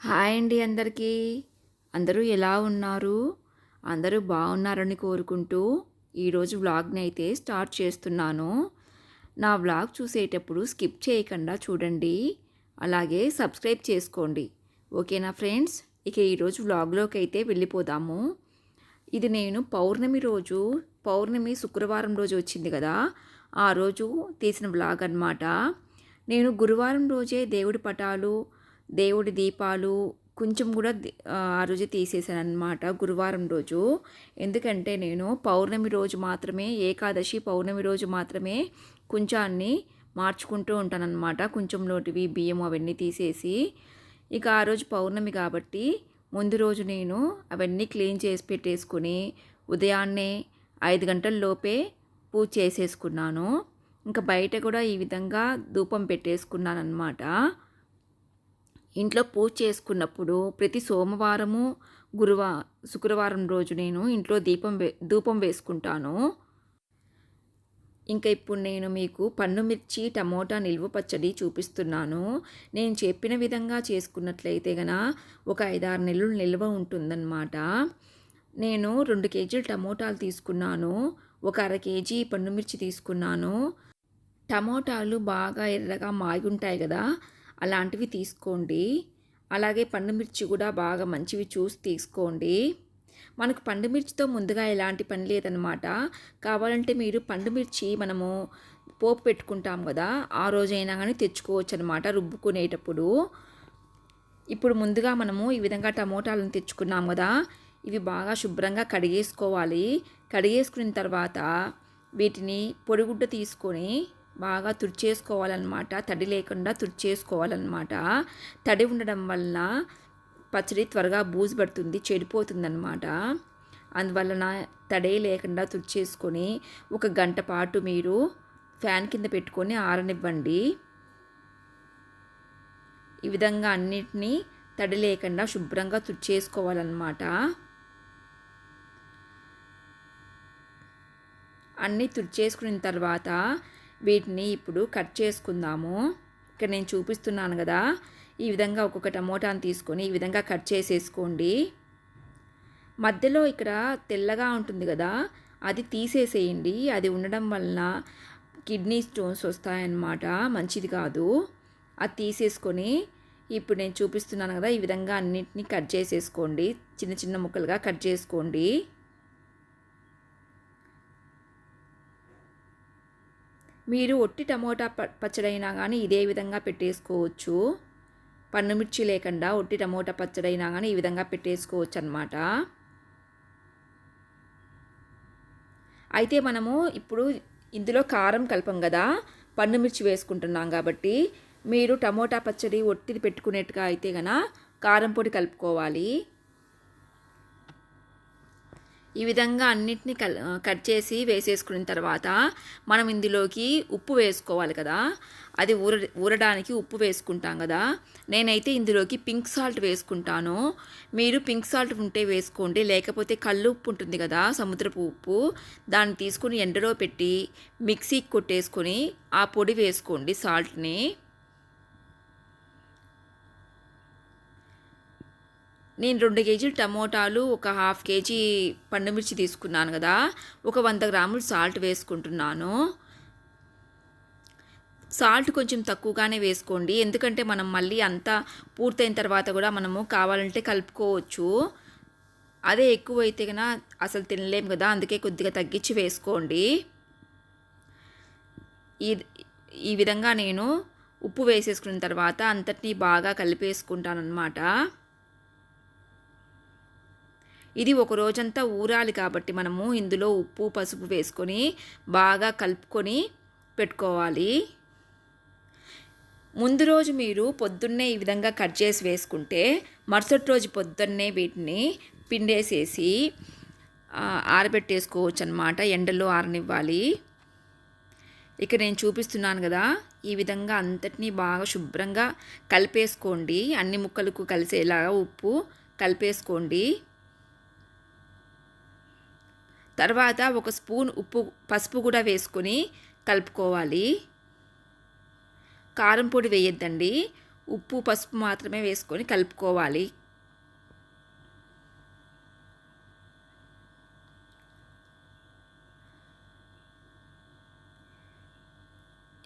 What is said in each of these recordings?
Hi అండి అందరికీ. అందరూ ఎలా ఉన్నారు? అందరూ బాగున్నారని కోరుకుంటూ ఈరోజు వ్లాగ్ని అయితే స్టార్ట్ చేస్తున్నాను. నా వ్లాగ్ చూసేటప్పుడు స్కిప్ చేయకుండా చూడండి. అలాగే సబ్స్క్రైబ్ చేసుకోండి. ఓకేనా ఫ్రెండ్స్? ఇక ఈరోజు వ్లాగ్లోకి అయితే వెళ్ళిపోదాము. ఇది నేను పౌర్ణమి రోజు పౌర్ణమి శుక్రవారం రోజు వచ్చింది కదా. ఆ రోజు తీసిన బ్లాగ్ అన్నమాట. నేను గురువారం రోజే దేవుడి పటాలు దేవుడి దీపాలు కొంచెం కూడా ఆ రోజు తీసేసాను అనమాట గురువారం రోజు. ఎందుకంటే నేను పౌర్ణమి రోజు మాత్రమే ఏకాదశి పౌర్ణమి రోజు మాత్రమే కొంచాన్ని మార్చుకుంటూ ఉంటానన్నమాట. కొంచెంలోటివి బియ్యం అవన్నీ తీసేసి. ఇక ఆ రోజు పౌర్ణమి కాబట్టి ముందు రోజు నేను అవన్నీ క్లీన్ చేసి పెట్టేసుకుని ఉదయాన్నే ఐదు గంటల లోపే పూజ చేసేసుకున్నాను. ఇంకా బయట కూడా ఈ విధంగా ధూపం పెట్టేసుకున్నాను అనమాట ఇంట్లో పూజ చేసుకున్నప్పుడు ప్రతి సోమవారము గురువా శుక్రవారం రోజు నేను ఇంట్లో దీపం వే ధూపం వేసుకుంటాను. ఇంకా ఇప్పుడు నేను మీకు పన్ను మిర్చి టమోటా నిల్వ పచ్చడి చూపిస్తున్నాను. నేను చెప్పిన విధంగా చేసుకున్నట్లయితే గన ఒక ఐదారు నెలలు నిల్వ ఉంటుందన్నమాట. నేను రెండు కేజీలు టమోటాలు తీసుకున్నాను. ఒక అర కేజీ పన్ను మిర్చి తీసుకున్నాను. టమోటాలు బాగా ఎర్రగా మాగి ఉంటాయి కదా అలాంటివి తీసుకోండి. అలాగే పండు మిర్చి కూడా బాగా మంచివి చూసి తీసుకోండి. మనకు పండు మిర్చితో ముందుగా ఎలాంటి పని లేదనమాట కావాలంటే మీరు పండు మిర్చి మనము పోపు పెట్టుకుంటాం కదా ఆ రోజైనా కానీ తెచ్చుకోవచ్చు అనమాట రుబ్బుకునేటప్పుడు. ఇప్పుడు ముందుగా మనము ఈ విధంగా టమోటాలను తెచ్చుకున్నాం కదా ఇవి బాగా శుభ్రంగా కడిగేసుకోవాలి. కడిగేసుకున్న తర్వాత వీటిని పొడిగుడ్డ తీసుకొని బాగా తుడిచేసుకోవాలన్నమాట. తడి లేకుండా తుడిచేసుకోవాలన్నమాట. తడి ఉండడం వలన పచ్చడి త్వరగా బూజు పడుతుంది చెడిపోతుందన్నమాట. అందువలన తడే లేకుండా తుడిచేసుకొని ఒక గంట పాటు మీరు ఫ్యాన్ కింద పెట్టుకొని ఆరనివ్వండి. ఈ విధంగా అన్నిటినీ తడి లేకుండా శుభ్రంగా తుడిచేసుకోవాలన్నమాట. అన్నీ తుడిచేసుకున్న తర్వాత వీటిని ఇప్పుడు కట్ చేసుకుందాము. ఇక్కడ నేను చూపిస్తున్నాను కదా ఈ విధంగా ఒక్కొక్క టమోటాని తీసుకొని ఈ విధంగా కట్ చేసేసుకోండి. మధ్యలో ఇక్కడ తెల్లగా ఉంటుంది కదా అది తీసేసేయండి. అది ఉండడం వలన కిడ్నీ స్టోన్స్ వస్తాయన్నమాట. మంచిది కాదు. అది తీసేసుకొని ఇప్పుడు నేను చూపిస్తున్నాను కదా ఈ విధంగా అన్నిటిని కట్ చేసేసుకోండి. చిన్న చిన్న ముక్కలుగా కట్ చేసుకోండి. మీరు ఒట్టి టమోటా పచ్చడైనా కానీ ఇదే విధంగా పెట్టేసుకోవచ్చు. పన్ను మిర్చి లేకుండా ఒట్టి టమోటా పచ్చడైనా కానీ ఈ విధంగా పెట్టేసుకోవచ్చు అనమాట అయితే మనము ఇప్పుడు ఇందులో కారం కలపం కదా పన్ను మిర్చి వేసుకుంటున్నాం కాబట్టి మీరు టమోటా పచ్చడి ఒట్టిది పెట్టుకునేట్టుగా అయితే కనుక కారం పొడి కలుపుకోవాలి. ఈ విధంగా అన్నిటిని కల్ కట్ చేసి వేసేసుకున్న తర్వాత మనం ఇందులోకి ఉప్పు వేసుకోవాలి కదా. అది ఊర ఊరడానికి ఉప్పు వేసుకుంటాం కదా. నేనైతే ఇందులోకి పింక్ సాల్ట్ వేసుకుంటాను. మీరు పింక్ సాల్ట్ ఉంటే వేసుకోండి. లేకపోతే కళ్ళు ఉప్పు ఉంటుంది కదా సముద్రపు ఉప్పు. దాన్ని తీసుకుని ఎండలో పెట్టి మిక్సీకి కొట్టేసుకొని ఆ పొడి వేసుకోండి సాల్ట్ని. నేను రెండు కేజీలు టమోటాలు ఒక హాఫ్ కేజీ పండుమిర్చి తీసుకున్నాను కదా. ఒక వంద గ్రాములు సాల్ట్ వేసుకుంటున్నాను. సాల్ట్ కొంచెం తక్కువగానే వేసుకోండి. ఎందుకంటే మనం మళ్ళీ అంతా పూర్తయిన తర్వాత కూడా మనము కావాలంటే కలుపుకోవచ్చు. అదే ఎక్కువ అయితే కన్నా అసలు తినలేము కదా అందుకే కొద్దిగా తగ్గించి వేసుకోండి. ఈ ఈ విధంగా నేను ఉప్పు వేసేసుకున్న తర్వాత అంతటినీ బాగా కలిపేసుకుంటాను ఇది ఒక రోజంతా ఊరాలి కాబట్టి మనము ఇందులో ఉప్పు పసుపు వేసుకొని బాగా కలుపుకొని పెట్టుకోవాలి. ముందు రోజు మీరు పొద్దున్నే ఈ విధంగా కట్ చేసి వేసుకుంటే మరుసటి రోజు పొద్దున్నే వీటిని పిండేసేసి ఆరబెట్టేసుకోవచ్చు అనమాట ఎండలో ఆరనివ్వాలి. ఇక నేను చూపిస్తున్నాను కదా ఈ విధంగా అంతటినీ బాగా శుభ్రంగా కలిపేసుకోండి. అన్ని ముక్కలకు కలిసేలాగా ఉప్పు కలిపేసుకోండి. తర్వాత ఒక స్పూన్ ఉప్పు పసుపు కూడా వేసుకొని కలుపుకోవాలి. కారం పొడి వేయొద్దండి. ఉప్పు పసుపు మాత్రమే వేసుకొని కలుపుకోవాలి.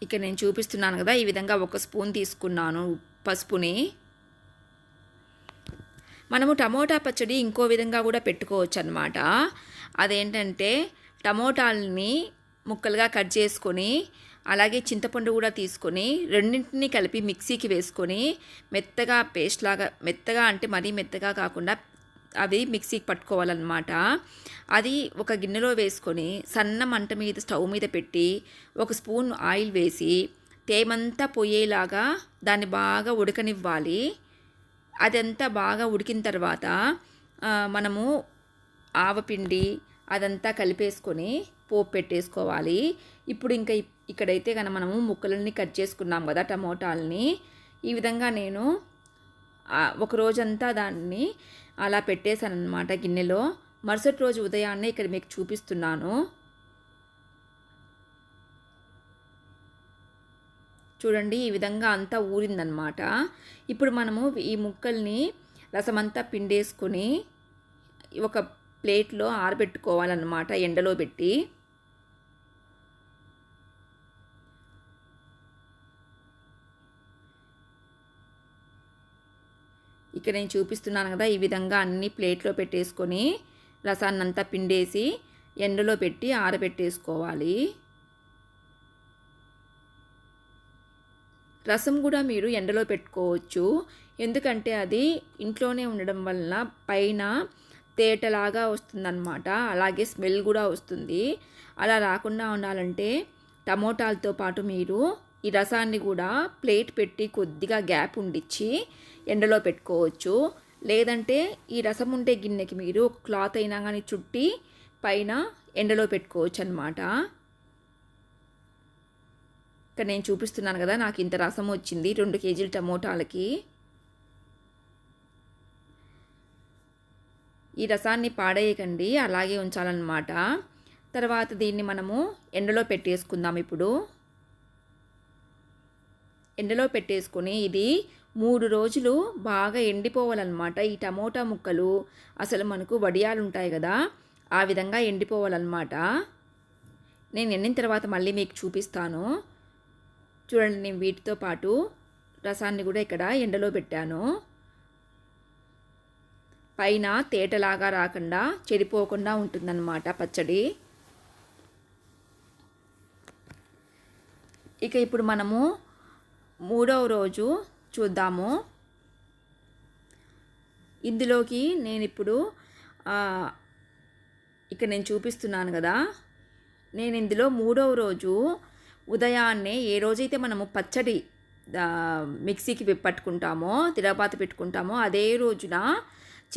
ఇక నేను చూపిస్తున్నాను కదా ఈ విధంగా ఒక స్పూన్ తీసుకున్నాను పసుపుని. మనము టమోటా పచ్చడి ఇంకో విధంగా కూడా పెట్టుకోవచ్చు అనమాట అదేంటంటే టమోటాలని ముక్కలుగా కట్ చేసుకొని అలాగే చింతపండు కూడా తీసుకొని రెండింటిని కలిపి మిక్సీకి వేసుకొని మెత్తగా పేస్ట్ లాగా మెత్తగా అంటే మరీ మెత్తగా కాకుండా అవి మిక్సీకి పట్టుకోవాలన్నమాట. అది ఒక గిన్నెలో వేసుకొని సన్న మంట మీద స్టవ్ మీద పెట్టి ఒక స్పూన్ ఆయిల్ వేసి తేమంతా పోయేలాగా దాన్ని బాగా ఉడకనివ్వాలి. అదంతా బాగా ఉడికిన తర్వాత మనము ఆవపిండి అదంతా కలిపేసుకొని పోపు పెట్టేసుకోవాలి. ఇప్పుడు ఇంకా ఇక్కడైతే కనుక మనము ముక్కలన్నీ కట్ చేసుకున్నాం కదా టమోటాలని. ఈ విధంగా నేను ఒక రోజంతా దాన్ని అలా పెట్టేశాను అనమాట గిన్నెలో. మరుసటి రోజు ఉదయాన్నే ఇక్కడ మీకు చూపిస్తున్నాను. చూడండి ఈ విధంగా అంతా ఊరిందనమాట ఇప్పుడు మనము ఈ ముక్కల్ని రసమంతా పిండేసుకొని ఒక ప్లేట్లో ఆరబెట్టుకోవాలన్నమాట ఎండలో పెట్టి. ఇక్కడ నేను చూపిస్తున్నాను కదా ఈ విధంగా అన్ని ప్లేట్లో పెట్టేసుకొని రసాన్నంతా పిండేసి ఎండలో పెట్టి ఆరబెట్టేసుకోవాలి. రసం కూడా మీరు ఎండలో పెట్టుకోవచ్చు. ఎందుకంటే అది ఇంట్లోనే ఉండడం వలన పైన తేటలాగా వస్తుందన్నమాట. అలాగే స్మెల్ కూడా వస్తుంది. అలా రాకుండా ఉండాలంటే టమోటాలతో పాటు మీరు ఈ రసాన్ని కూడా ప్లేట్ పెట్టి కొద్దిగా గ్యాప్ ఉండిచ్చి ఎండలో పెట్టుకోవచ్చు. లేదంటే ఈ రసం ఉండే గిన్నెకి మీరు క్లాత్ అయినా కానీ చుట్టి పైన ఎండలో పెట్టుకోవచ్చు అనమాట ఇక్కడ నేను చూపిస్తున్నాను కదా నాకు ఇంత రసం వచ్చింది. రెండు కేజీల టమోటాలకి. ఈ రసాన్ని పాడేయకండి అలాగే ఉంచాలన్నమాట. తర్వాత దీన్ని మనము ఎండలో పెట్టేసుకుందాం ఇప్పుడు. ఎండలో పెట్టేసుకొని ఇది మూడు రోజులు బాగా ఎండిపోవాలన్నమాట. ఈ టమోటా ముక్కలు అసలు మనకు వడియాలు ఉంటాయి కదా ఆ విధంగా ఎండిపోవాలన్నమాట. నేను ఎండిన తర్వాత మళ్ళీ మీకు చూపిస్తాను. చూడండి నేను వీటితో పాటు రసాన్ని కూడా ఇక్కడ ఎండలో పెట్టాను. పైన తేటలాగా రాకుండా చెడిపోకుండా ఉంటుందన్నమాట పచ్చడి. ఇక ఇప్పుడు మనము మూడవ రోజు చూద్దాము. ఇందులోకి నేను ఇప్పుడు ఇక్కడ నేను చూపిస్తున్నాను కదా. నేను ఇందులో మూడవ రోజు ఉదయాన్నే ఏ రోజైతే మనము పచ్చడి మిక్సీకి పట్టుకుంటామో తిరపాత పెట్టుకుంటామో అదే రోజున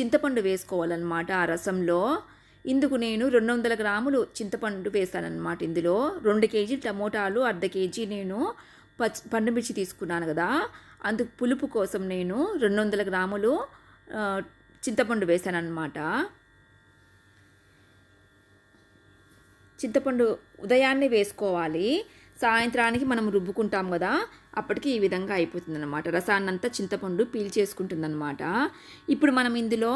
చింతపండు వేసుకోవాలన్నమాట ఆ రసంలో. ఇందుకు నేను రెండు వందల గ్రాములు చింతపండు వేసానన్నమాట ఇందులో. రెండు కేజీ టమోటాలు అర్ధ కేజీ నేను పచ్చి పండుమిర్చి తీసుకున్నాను కదా. అందుకు పులుపు కోసం నేను రెండు వందల గ్రాములు చింతపండు వేసాను చింతపండు ఉదయాన్నే వేసుకోవాలి. సాయంత్రానికి మనం రుబ్బుకుంటాం కదా అప్పటికి ఈ విధంగా అయిపోతుంది అనమాట రసాన్నంతా చింతపండు పీల్ చేసుకుంటుందన్నమాట. ఇప్పుడు మనం ఇందులో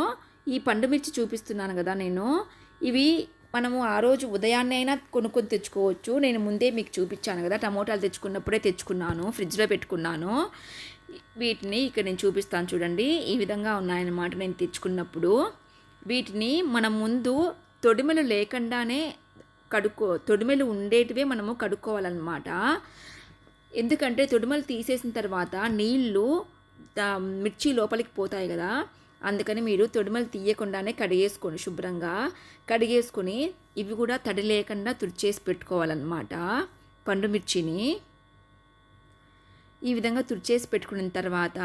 ఈ పండు మిర్చి చూపిస్తున్నాను కదా నేను. ఇవి మనము ఆ రోజు ఉదయాన్నే అయినా కొనుక్కొని తెచ్చుకోవచ్చు. నేను ముందే మీకు చూపించాను కదా టమోటాలు తెచ్చుకున్నప్పుడే తెచ్చుకున్నాను ఫ్రిడ్జ్లో పెట్టుకున్నాను. వీటిని ఇక్కడ నేను చూపిస్తాను చూడండి. ఈ విధంగా ఉన్నాయన్నమాట నేను తెచ్చుకున్నప్పుడు. వీటిని మనం ముందు తొడిమలు లేకుండానే కడుక్కో తొడిమలు ఉండేటివే మనము కడుక్కోవాలన్నమాట. ఎందుకంటే తొడిమలు తీసేసిన తర్వాత నీళ్ళు మిర్చి లోపలికి పోతాయి కదా. అందుకని మీరు తొడిమలు తీయకుండానే కడిగేసుకోండి శుభ్రంగా. కడిగేసుకొని ఇవి కూడా తడి లేకుండా తుడిచేసి పెట్టుకోవాలన్నమాట పండు మిర్చిని. ఈ విధంగా తుడిచేసి పెట్టుకున్న తర్వాత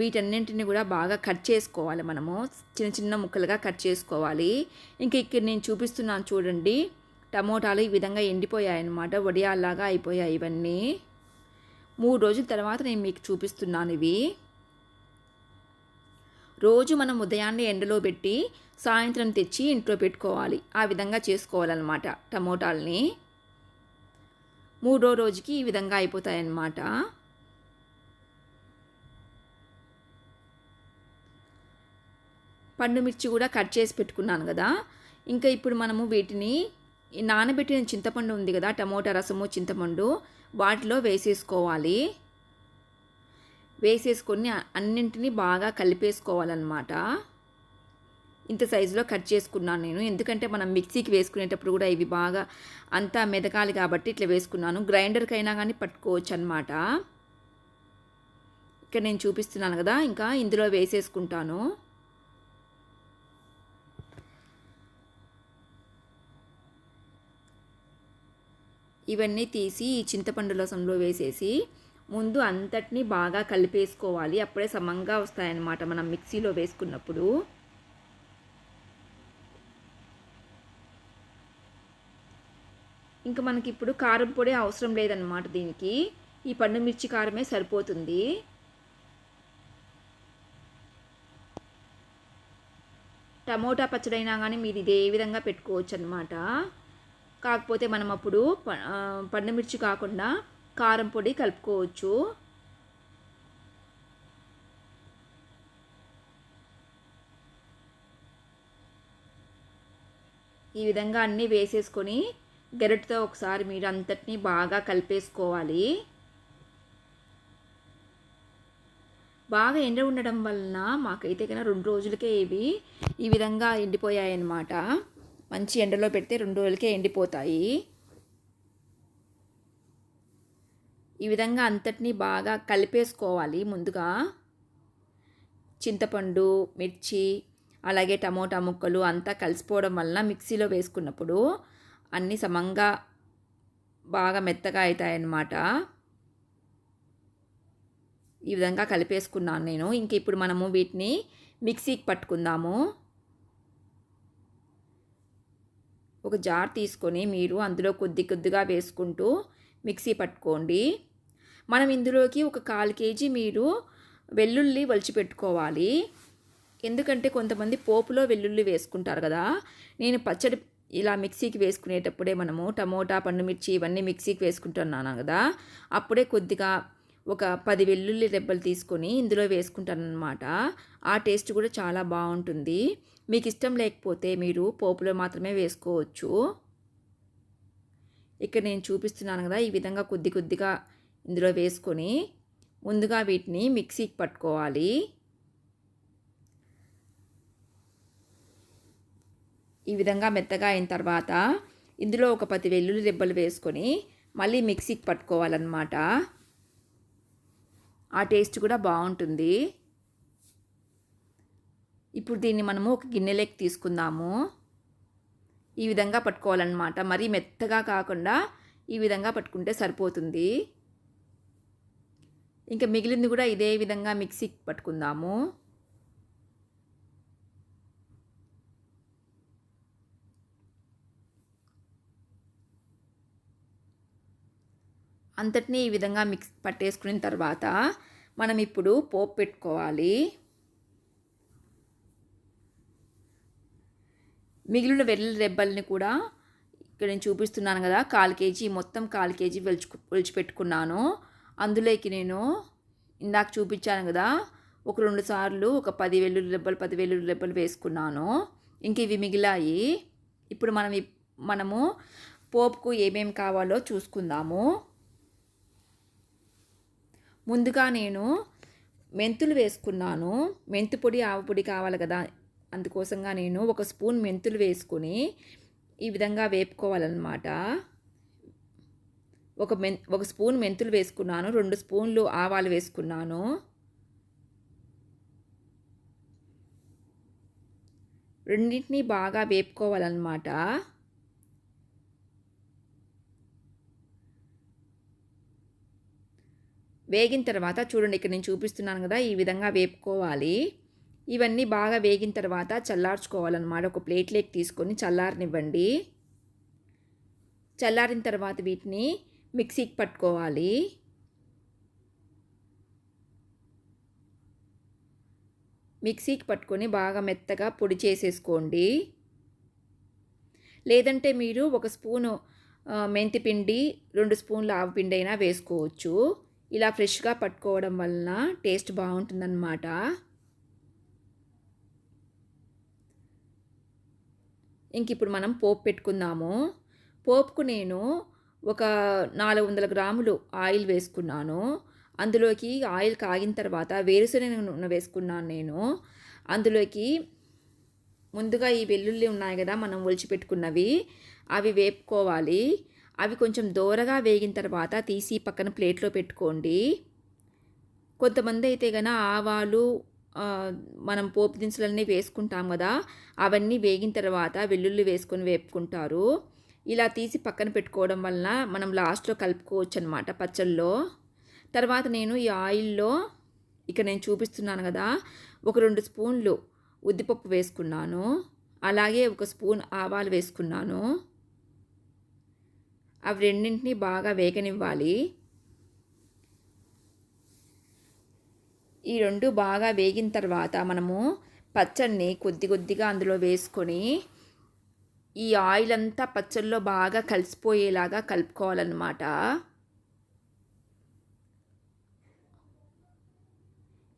వీటన్నింటిని కూడా బాగా కట్ చేసుకోవాలి మనము. చిన్న చిన్న ముక్కలుగా కట్ చేసుకోవాలి. ఇంకా ఇక్కడ నేను చూపిస్తున్నాను చూడండి. టమోటాలు ఈ విధంగా ఎండిపోయాయన్నమాట వడియాల్లాగా అయిపోయాయి ఇవన్నీ. మూడు రోజుల తర్వాత నేను మీకు చూపిస్తున్నాను ఇవి. రోజు మనం ఉదయాన్నే ఎండలో పెట్టి సాయంత్రం తెచ్చి ఇంట్లో పెట్టుకోవాలి. ఆ విధంగా చేసుకోవాలన్నమాట టమోటాలని. మూడో రోజుకి ఈ విధంగా అయిపోతాయన్నమాట. పండు మిర్చి కూడా కట్ చేసి పెట్టుకున్నాను కదా. ఇంకా ఇప్పుడు మనము వీటిని నానబెట్టిన చింతపండు ఉంది కదా టమోటా రసము చింతపండు వాటిలో వేసేసుకోవాలి. వేసేసుకొని అన్నింటినీ బాగా కలిపేసుకోవాలన్నమాట. ఇంత సైజులో కట్ చేసుకున్నాను నేను. ఎందుకంటే మనం మిక్సీకి వేసుకునేటప్పుడు కూడా ఇవి బాగా అంతా మెదకాలి కాబట్టి ఇట్లా వేసుకున్నాను. గ్రైండర్కి అయినా కానీ పట్టుకోవచ్చు అనమాట ఇక్కడ నేను చూపిస్తున్నాను కదా ఇంకా ఇందులో వేసేసుకుంటాను. ఇవన్నీ తీసి ఈ చింతపండు రసంలో వేసేసి ముందు అంతటినీ బాగా కలిపేసుకోవాలి. అప్పుడే సమంగా వస్తాయన్నమాట మనం మిక్సీలో వేసుకున్నప్పుడు. ఇంకా మనకి ఇప్పుడు కారం పొడి అవసరం లేదన్నమాట దీనికి. ఈ పండు మిర్చి కారమే సరిపోతుంది. టమోటా పచ్చడైనా కానీ మీరు ఇదే విధంగా పెట్టుకోవచ్చు అనమాట కాకపోతే మనం అప్పుడు పండుమిర్చి కాకుండా కారం పొడి కలుపుకోవచ్చు. ఈ విధంగా అన్నీ వేసేసుకొని గెరటితో ఒకసారి మీరు అంతటినీ బాగా కలిపేసుకోవాలి. బాగా ఎండ ఉండడం వలన మాకైతే కన్నా రెండు రోజులకే ఇవి ఈ విధంగా ఎండిపోయాయి అన్నమాట మంచి ఎండలో పెడితే రెండు రోజులకే ఎండిపోతాయి. ఈ విధంగా అంతటినీ బాగా కలిపేసుకోవాలి ముందుగా. చింతపండు మిర్చి అలాగే టమోటా ముక్కలు అంతా కలిసిపోవడం వలన మిక్సీలో వేసుకున్నప్పుడు అన్నీ సమంగా బాగా మెత్తగా అవుతాయన్నమాట. ఈ విధంగా కలిపేసుకున్నాను నేను. ఇంక ఇప్పుడు మనము వీటిని మిక్సీకి పట్టుకుందాము. ఒక జార్ తీసుకొని మీరు అందులో కొద్ది కొద్దిగా వేసుకుంటూ మిక్సీ పట్టుకోండి. మనం ఇందులోకి ఒక కాలు కేజీ మీరు వెల్లుల్లి పెట్టుకోవాలి ఎందుకంటే కొంతమంది పోపులో వెల్లుల్లి వేసుకుంటారు కదా. నేను పచ్చడి ఇలా మిక్సీకి వేసుకునేటప్పుడే మనము టమోటా పండుమిర్చి ఇవన్నీ మిక్సీకి వేసుకుంటున్నాను కదా. అప్పుడే కొద్దిగా ఒక పది వెల్లుల్లి రెబ్బలు తీసుకొని ఇందులో వేసుకుంటాను అనమాట ఆ టేస్ట్ కూడా చాలా బాగుంటుంది. మీకు ఇష్టం లేకపోతే మీరు పోపులో మాత్రమే వేసుకోవచ్చు. ఇక్కడ నేను చూపిస్తున్నాను కదా ఈ విధంగా కొద్ది కొద్దిగా ఇందులో వేసుకొని ముందుగా వీటిని మిక్సీకి పట్టుకోవాలి. ఈ విధంగా మెత్తగా అయిన తర్వాత ఇందులో ఒక పది వెల్లుల్లి రెబ్బలు వేసుకొని మళ్ళీ మిక్సీకి పట్టుకోవాలన్నమాట. ఆ టేస్ట్ కూడా బాగుంటుంది. ఇప్పుడు దీన్ని మనము ఒక గిన్నెలోకి తీసుకుందాము. ఈ విధంగా పట్టుకోవాలన్నమాట. మరీ మెత్తగా కాకుండా ఈ విధంగా పట్టుకుంటే సరిపోతుంది. ఇంకా మిగిలింది కూడా ఇదే విధంగా మిక్సీకి పట్టుకుందాము. అంతటినీ ఈ విధంగా మిక్స్ పట్టేసుకున్న తర్వాత మనం ఇప్పుడు పోపు పెట్టుకోవాలి. మిగిలిన వెల్లుల్లి రెబ్బల్ని కూడా ఇక్కడ నేను చూపిస్తున్నాను కదా కాలు కేజీ మొత్తం కాలు కేజీ వెలుచు వెలిచిపెట్టుకున్నాను అందులోకి నేను ఇందాక చూపించాను కదా ఒక రెండు సార్లు ఒక పది వెల్లుల్లి రెబ్బలు పది వెల్లుల్లి రెబ్బలు వేసుకున్నాను. ఇంక ఇవి మిగిలాయి. ఇప్పుడు మనం మనము పోపుకు ఏమేమి కావాలో చూసుకుందాము. ముందుగా నేను మెంతులు వేసుకున్నాను. మెంతు పొడి ఆవు పొడి కావాలి కదా. అందుకోసంగా నేను ఒక స్పూన్ మెంతులు వేసుకుని ఈ విధంగా వేపుకోవాలన్నమాట. ఒక మెన్ ఒక స్పూన్ మెంతులు వేసుకున్నాను. రెండు స్పూన్లు ఆవాలు వేసుకున్నాను. రెండింటినీ బాగా వేపుకోవాలన్నమాట. వేగిన తర్వాత చూడండి ఇక్కడ నేను చూపిస్తున్నాను కదా ఈ విధంగా వేపుకోవాలి. ఇవన్నీ బాగా వేగిన తర్వాత చల్లార్చుకోవాలన్నమాట. ఒక ప్లేట్లోకి తీసుకొని చల్లారనివ్వండి. చల్లారిన తర్వాత వీటిని మిక్సీకి పట్టుకోవాలి. మిక్సీకి పట్టుకొని బాగా మెత్తగా పొడి చేసేసుకోండి. లేదంటే మీరు ఒక స్పూను మెంతిపిండి రెండు స్పూన్ల ఆవు పిండి అయినా వేసుకోవచ్చు. ఇలా ఫ్రెష్గా పట్టుకోవడం వలన టేస్ట్ బాగుంటుందన్నమాట. ఇంక ఇప్పుడు మనం పోపు పెట్టుకుందాము. పోపుకు నేను ఒక నాలుగు వందల గ్రాములు ఆయిల్ వేసుకున్నాను. అందులోకి ఆయిల్ కాగిన తర్వాత వేరుశనగ నూనె వేసుకున్నాను నేను. అందులోకి ముందుగా ఈ వెల్లుల్లి ఉన్నాయి కదా మనం ఒలిచిపెట్టుకున్నవి అవి వేపుకోవాలి. అవి కొంచెం దూరగా వేగిన తర్వాత తీసి పక్కన ప్లేట్లో పెట్టుకోండి. కొంతమంది అయితే కనుక ఆవాలు మనం పోపు దినుసులన్నీ వేసుకుంటాం కదా అవన్నీ వేగిన తర్వాత వెల్లుల్లి వేసుకొని వేపుకుంటారు. ఇలా తీసి పక్కన పెట్టుకోవడం వలన మనం లాస్ట్లో కలుపుకోవచ్చు అనమాట పచ్చళ్ళలో తర్వాత నేను ఈ ఆయిల్లో ఇక్కడ నేను చూపిస్తున్నాను కదా ఒక రెండు స్పూన్లు ఉద్దిపప్పు వేసుకున్నాను. అలాగే ఒక స్పూన్ ఆవాలు వేసుకున్నాను. అవి రెండింటిని బాగా వేగనివ్వాలి. ఈ రెండు బాగా వేగిన తర్వాత మనము పచ్చడిని కొద్ది కొద్దిగా అందులో వేసుకొని ఈ ఆయిల్ అంతా పచ్చళ్ళలో బాగా కలిసిపోయేలాగా కలుపుకోవాలన్నమాట.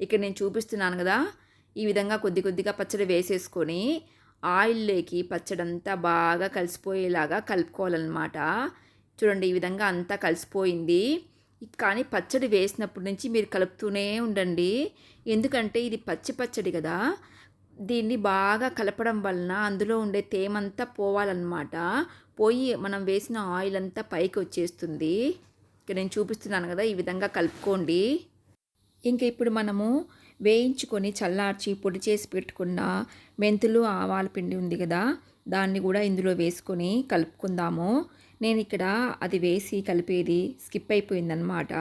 ఇక్కడ నేను చూపిస్తున్నాను కదా ఈ విధంగా కొద్ది కొద్దిగా పచ్చడి వేసేసుకొని ఆయిల్లోకి పచ్చడంతా బాగా కలిసిపోయేలాగా కలుపుకోవాలన్నమాట. చూడండి ఈ విధంగా అంతా కలిసిపోయింది. కానీ పచ్చడి వేసినప్పటి నుంచి మీరు కలుపుతూనే ఉండండి. ఎందుకంటే ఇది పచ్చి పచ్చడి కదా. దీన్ని బాగా కలపడం వలన అందులో ఉండే తేమంతా పోవాలన్నమాట. పోయి మనం వేసిన ఆయిల్ అంతా పైకి వచ్చేస్తుంది. ఇక్కడ నేను చూపిస్తున్నాను కదా ఈ విధంగా కలుపుకోండి. ఇంకా ఇప్పుడు మనము వేయించుకొని చల్లార్చి పొడి చేసి పెట్టుకున్న మెంతులు ఆవాల పిండి ఉంది కదా దాన్ని కూడా ఇందులో వేసుకొని కలుపుకుందాము. నేను ఇక్కడ అది వేసి కలిపేది స్కిప్ అయిపోయిందనమాట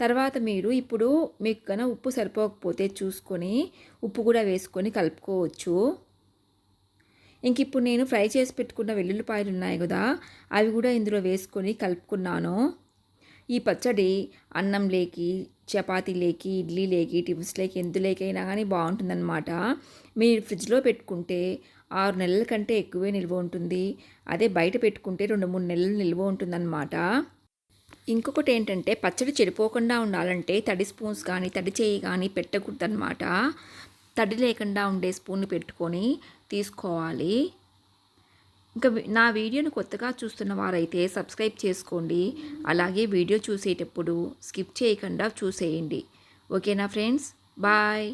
తర్వాత మీరు ఇప్పుడు మీకు కన్నా ఉప్పు సరిపోకపోతే చూసుకొని ఉప్పు కూడా వేసుకొని కలుపుకోవచ్చు. ఇంక ఇప్పుడు నేను ఫ్రై చేసి పెట్టుకున్న వెల్లుల్లిపాయలు ఉన్నాయి కదా అవి కూడా ఇందులో వేసుకొని కలుపుకున్నాను. ఈ పచ్చడి అన్నం లేకి చపాతీ లేకి ఇడ్లీ లేకి టిఫిన్స్ లేకి ఎందులేకైనా కానీ బాగుంటుందన్నమాట. మీరు ఫ్రిడ్జ్లో పెట్టుకుంటే ఆరు నెలల కంటే ఎక్కువే నిల్వ ఉంటుంది. అదే బయట పెట్టుకుంటే రెండు మూడు నెలలు నిల్వ ఉంటుందన్నమాట. ఇంకొకటి ఏంటంటే పచ్చడి చెడిపోకుండా ఉండాలంటే తడి స్పూన్స్ కానీ తడి చేయి కానీ పెట్టకూడదన్నమాట. తడి లేకుండా ఉండే స్పూన్ పెట్టుకొని తీసుకోవాలి. ఇంకా నా వీడియోను కొత్తగా చూస్తున్న వారైతే సబ్స్క్రైబ్ చేసుకోండి. అలాగే వీడియో చూసేటప్పుడు స్కిప్ చేయకుండా చూసేయండి. ఓకేనా ఫ్రెండ్స్? బాయ్.